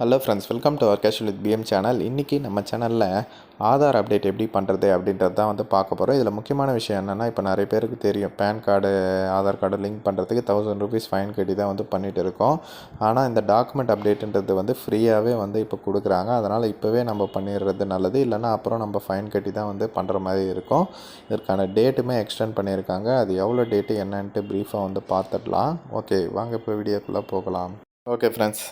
Hello friends welcome to our casual with PM channel இன்றைக்கி நம்ம சேனலில் ஆதார் அப்டேட் எப்படி பண்ணுறது அப்படின்றது தான் வந்து பார்க்க போகிறோம் இதில் முக்கியமான விஷயம் என்னென்னா இப்போ நிறைய பேருக்கு தெரியும். PAN card Aadhaar card link பண்ணுறதுக்கு தௌசண்ட் ருபீஸ் ஃபைன் கட்டி தான் வந்து பண்ணிகிட்டு இருக்கோம். ஆனால் இந்த டாக்குமெண்ட் அப்டேட்டுன்றது வந்து ஃப்ரீயாகவே வந்து இப்போ கொடுக்குறாங்க. அதனால் இப்போவே நம்ம பண்ணிடுறது நல்லது. இல்லைனா அப்புறம் நம்ம ஃபைன் கட்டி தான் வந்து பண்ணுற மாதிரி இருக்கும். இதற்கான டேட்டுமே எக்ஸ்டெண்ட் பண்ணியிருக்காங்க. அது எவ்வளோ டேட்டு என்னன்ட்டு ப்ரீஃபாக வந்து பார்த்துடலாம். ஓகே வாங்க இப்போ வீடியோக்குள்ளே போகலாம். ஓகே ஃப்ரெண்ட்ஸ்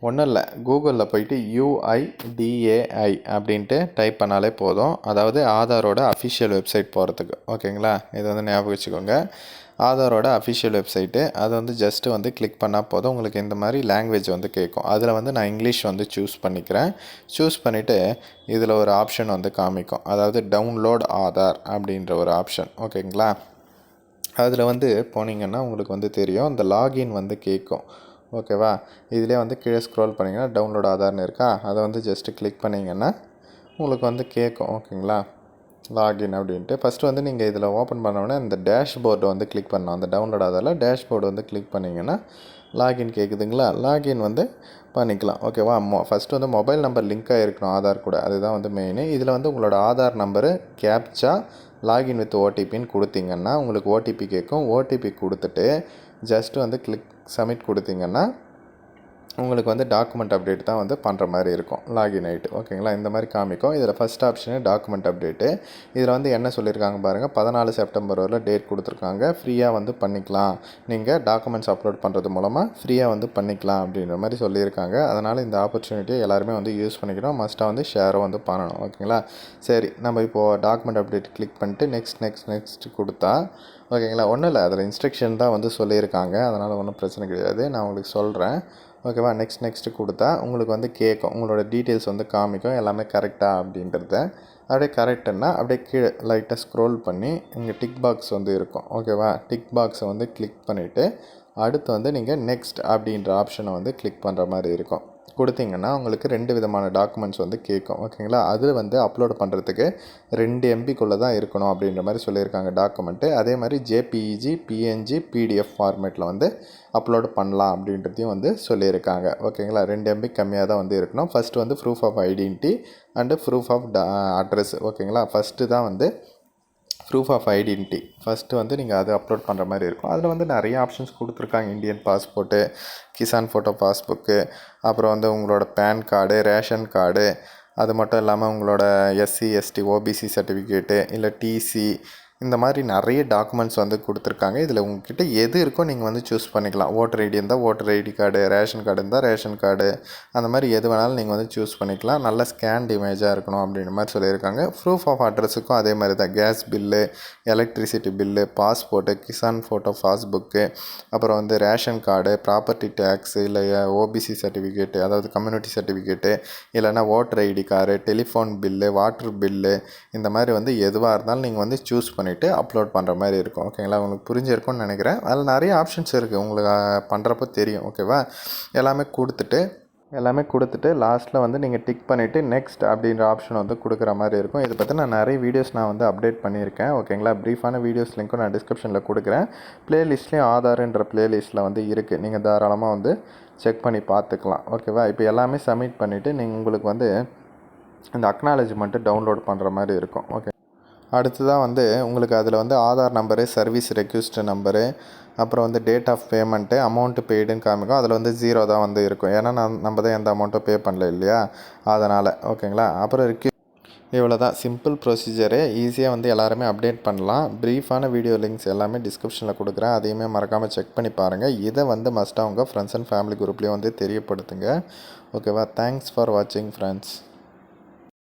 ஒன்றும் இல்லை கூகுளில் போயிட்டு யூஐடிஏஐ அப்படின்ட்டு டைப் பண்ணாலே போதும். அதாவது ஆதாரோட அஃபிஷியல் வெப்சைட் போகிறதுக்கு ஓகேங்களா? இதை வந்து ஞாபகம் வச்சுக்கோங்க. ஆதாரோட அஃபிஷியல் வெப்சைட்டு அது வந்து ஜஸ்ட்டு வந்து கிளிக் பண்ணால் போதும். உங்களுக்கு இந்த மாதிரி லாங்குவேஜ் வந்து கேட்கும். அதில் வந்து நான் இங்கிலீஷ் வந்து சூஸ் பண்ணிக்கிறேன். சூஸ் பண்ணிவிட்டு இதில் ஒரு ஆப்ஷன் வந்து காமிக்கும். அதாவது டவுன்லோட் ஆதார் அப்படின்ற ஒரு ஆப்ஷன் ஓகேங்களா? அதில் வந்து போனீங்கன்னா உங்களுக்கு வந்து தெரியும். இந்த லாகின் வந்து கேட்கும். ஓகேவா? இதிலே வந்து கீழே ஸ்க்ரோல் பண்ணிங்கன்னா டவுன்லோட் ஆதார்னு இருக்கா? அதை வந்து ஜஸ்ட்டு கிளிக் பண்ணிங்கன்னா உங்களுக்கு வந்து கேட்கும். ஓகேங்களா? லாகின் அப்படின்ட்டு. ஃபஸ்ட்டு வந்து நீங்கள் இதில் ஓப்பன் பண்ணோடனே இந்த டேஷ்போர்டு வந்து கிளிக் பண்ணணும் அந்த டவுன்லோட் ஆதாரில் டேஷ்போர்டு வந்து கிளிக் பண்ணிங்கன்னா லாகின் கேட்குதுங்களா? லாகின் வந்து பண்ணிக்கலாம். ஓகேவா? மொ ஃபஸ்ட்டு வந்து மொபைல் நம்பர் லிங்க் ஆகிருக்கணும் ஆதார் கூட. அதுதான் வந்து மெயின் இதில் வந்து உங்களோட Aadhaar number captcha login with ஓடிபின்னு கொடுத்தீங்கன்னா உங்களுக்கு ஓடிபி கேட்கும். ஓடிபி கொடுத்துட்டு ஜஸ்ட் வந்து கிளிக் சப்மிட் கொடுத்தீங்கன்னா உங்களுக்கு வந்து டாக்குமெண்ட் அப்டேட் தான் வந்து பண்ணுற மாதிரி இருக்கும். லாகின் ஆகிட்டு ஓகேங்களா இந்த மாதிரி காமிக்கும். இதில் ஃபஸ்ட் ஆப்ஷனு டாக்குமெண்ட் அப்டேட்டு இதில் வந்து என்ன சொல்லியிருக்காங்க பாருங்கள் பதினாலு செப்டம்பர் வரல டேட் கொடுத்துருக்காங்க. ஃப்ரீயாக வந்து பண்ணிக்கலாம். நீங்கள் டாக்குமெண்ட்ஸ் அப்லோட் பண்ணுறது மூலமாக ஃப்ரீயாக வந்து பண்ணிக்கலாம் அப்படின்ற மாதிரி சொல்லியிருக்காங்க. அதனால் இந்த ஆப்பர்ச்சுனிட்டியை எல்லாருமே வந்து யூஸ் பண்ணிக்கணும். மஸ்ட்டாக வந்து ஷேரும் வந்து பண்ணணும். ஓகேங்களா சரி. நம்ம இப்போது டாக்குமெண்ட் அப்டேட் கிளிக் பண்ணிட்டு நெக்ஸ்ட் நெக்ஸ்ட் நெக்ஸ்ட் கொடுத்தா ஓகேங்களா ஒன்றும் இல்லை. அதில் இன்ஸ்ட்ரக்ஷன் தான் வந்து சொல்லியிருக்காங்க. அதனால் ஒன்றும் பிரச்சனை கிடையாது. நான் உங்களுக்கு சொல்கிறேன் ஓகேவா நெக்ஸ்ட் நெக்ஸ்ட்டு கொடுத்தா உங்களுக்கு வந்து கேட்கும் உங்களோட டீட்டெயில்ஸ் வந்து காமிக்கும். எல்லாமே கரெக்டாக அப்படின்றத. அப்படியே கரெக்டுன்னா அப்படியே கீழே லைட்டாக ஸ்க்ரோல் பண்ணி இங்கே டிக் பாக்ஸ் வந்து இருக்கும். ஓகேவா டிக் பாக்ஸை வந்து கிளிக் பண்ணிவிட்டு அடுத்து வந்து நீங்கள் நெக்ஸ்ட் அப்படின்ற ஆப்ஷனை வந்து கிளிக் பண்ணுற மாதிரி இருக்கும். கொடுத்தீங்கன்னா உங்களுக்கு ரெண்டு விதமான டாக்குமெண்ட்ஸ் வந்து கேட்கும். ஓகேங்களா அதில் வந்து அப்லோட் பண்ணுறதுக்கு ரெண்டு எம்பிக்குள்ளே தான் இருக்கணும் அப்படின்ற மாதிரி சொல்லியிருக்காங்க டாக்குமெண்ட்டு அதே மாதிரி ஜேபிஇஜி பிஎன்ஜி பிடிஎஃப் ஃபார்மேட்டில் வந்து அப்லோட் பண்ணலாம் அப்படின்றதையும் வந்து சொல்லியிருக்காங்க. ஓகேங்களா ரெண்டு எம்பி கம்மியாக தான் வந்து இருக்கணும். ஃபஸ்ட்டு வந்து proof of identity and proof of address ஓகேங்களா ஃபஸ்ட்டு தான் வந்து ப்ரூஃப் ஆஃப் ஐடென்டிட்டி ஃபஸ்ட்டு வந்து நீங்கள் அது அப்லோட் பண்ணுற மாதிரி இருக்கும். அதில் வந்து நிறைய ஆப்ஷன்ஸ் கொடுத்துருக்காங்க. Indian passport Kisan photo passbook அப்புறம் வந்து உங்களோட பேன் கார்டு ரேஷன் கார்டு அது மட்டும் இல்லாமல் உங்களோட எஸ்சி எஸ்டி ஓபிசி சர்டிஃபிகேட்டு இல்லை டிசி இந்த மாதிரி நிறைய டாக்குமெண்ட்ஸ் வந்து கொடுத்துருக்காங்க. இதில் உங்ககிட்ட எது இருக்கோ நீங்கள் வந்து சூஸ் பண்ணிக்கலாம். ஓட்டர் ஐடி இருந்தால் voter ID card ration card இருந்தால் ரேஷன் கார்டு அந்த மாதிரி எது வேணாலும் நீங்கள் வந்து சூஸ் பண்ணிக்கலாம். நல்ல ஸ்கேன்ட் இமேஜாக இருக்கணும் அப்படின்ற மாதிரி சொல்லியிருக்காங்க. ப்ரூஃப் ஆஃப் அட்ரஸுக்கும் அதே மாதிரி தான். Gas bill electricity bill passport Kisan photo passbook அப்புறம் வந்து ரேஷன் கார்டு ப்ராப்பர்ட்டி டேக்ஸ் இல்லை ஓபிசி சர்டிஃபிகேட்டு அதாவது கம்யூனிட்டி சர்டிஃபிகேட்டு இல்லைனா voter ID card telephone bill water bill இந்த மாதிரி வந்து எதுவாக இருந்தாலும் நீங்கள் வந்து சூஸ் பண்ணி பண்ணிவிட்டு அப்லோட் பண்ணுற மாதிரி இருக்கும். ஓகேங்களா உங்களுக்கு புரிஞ்சிருக்கும்னு நினைக்கிறேன். அதில் நிறைய ஆப்ஷன்ஸ் இருக்குது உங்களுக்கு பண்ணுறப்போ தெரியும். ஓகேவா எல்லாமே கொடுத்துட்டு எல்லாமே கொடுத்துட்டு லாஸ்ட்டில் வந்து நீங்கள் டிக் பண்ணிவிட்டு நெக்ஸ்ட் அப்படின்ற ஆப்ஷன் வந்து கொடுக்குற மாதிரி இருக்கும். இதை பற்றி நான் நிறைய வீடியோஸ் நான் வந்து அப்டேட் பண்ணியிருக்கேன். ஓகேங்களா ப்ரீஃபான வீடியோஸ் லிங்க்கும் நான் டிஸ்கிரிப்ஷனில் கொடுக்குறேன். ப்ளேலிஸ்ட்லேயும் ஆதார்ன்ற ப்ளேலிஸ்ட்டில் வந்து இருக்குது நீங்கள் தாராளமாக வந்து செக் பண்ணி பார்த்துக்கலாம். ஓகேவா இப்போ எல்லாமே சப்மிட் பண்ணிவிட்டு நீங்கள் உங்களுக்கு வந்து இந்த அக்னாலஜ்மெண்ட்டு டவுன்லோட் பண்ணுற மாதிரி இருக்கும். ஓகே அடுத்ததாக வந்து உங்களுக்கு அதில் வந்து Aadhaar number service request number அப்புறம் வந்து டேட் ஆஃப் பேமெண்ட்டு அமௌண்ட்டு பெய்டுன்னு காமிக்கும். அதில் வந்து ஜீரோ தான் வந்து இருக்கும். ஏன்னா நான் நம்ம தான் எந்த அமௌண்ட்டும் பே பண்ணல இல்லையா? அதனால் ஓகேங்களா? அப்புறம் ரெக்யூ இவ்வளோ தான் சிம்பிள் ப்ரொசீஜரு ஈஸியாக வந்து எல்லாருமே அப்டேட் பண்ணலாம். ப்ரீஃபான வீடியோ லிங்க்ஸ் எல்லாமே டிஸ்கிரிப்ஷனில் கொடுக்குறேன். அதையுமே மறக்காமல் செக் பண்ணி பாருங்கள் இதை வந்து மஸ்ட்டாக உங்கள் ஃப்ரெண்ட்ஸ் அண்ட் ஃபேமிலி குரூப்லேயும் வந்து தெரியப்படுத்துங்க. ஓகேவா? தேங்க்ஸ் ஃபார் வாட்சிங் ஃப்ரெண்ட்ஸ்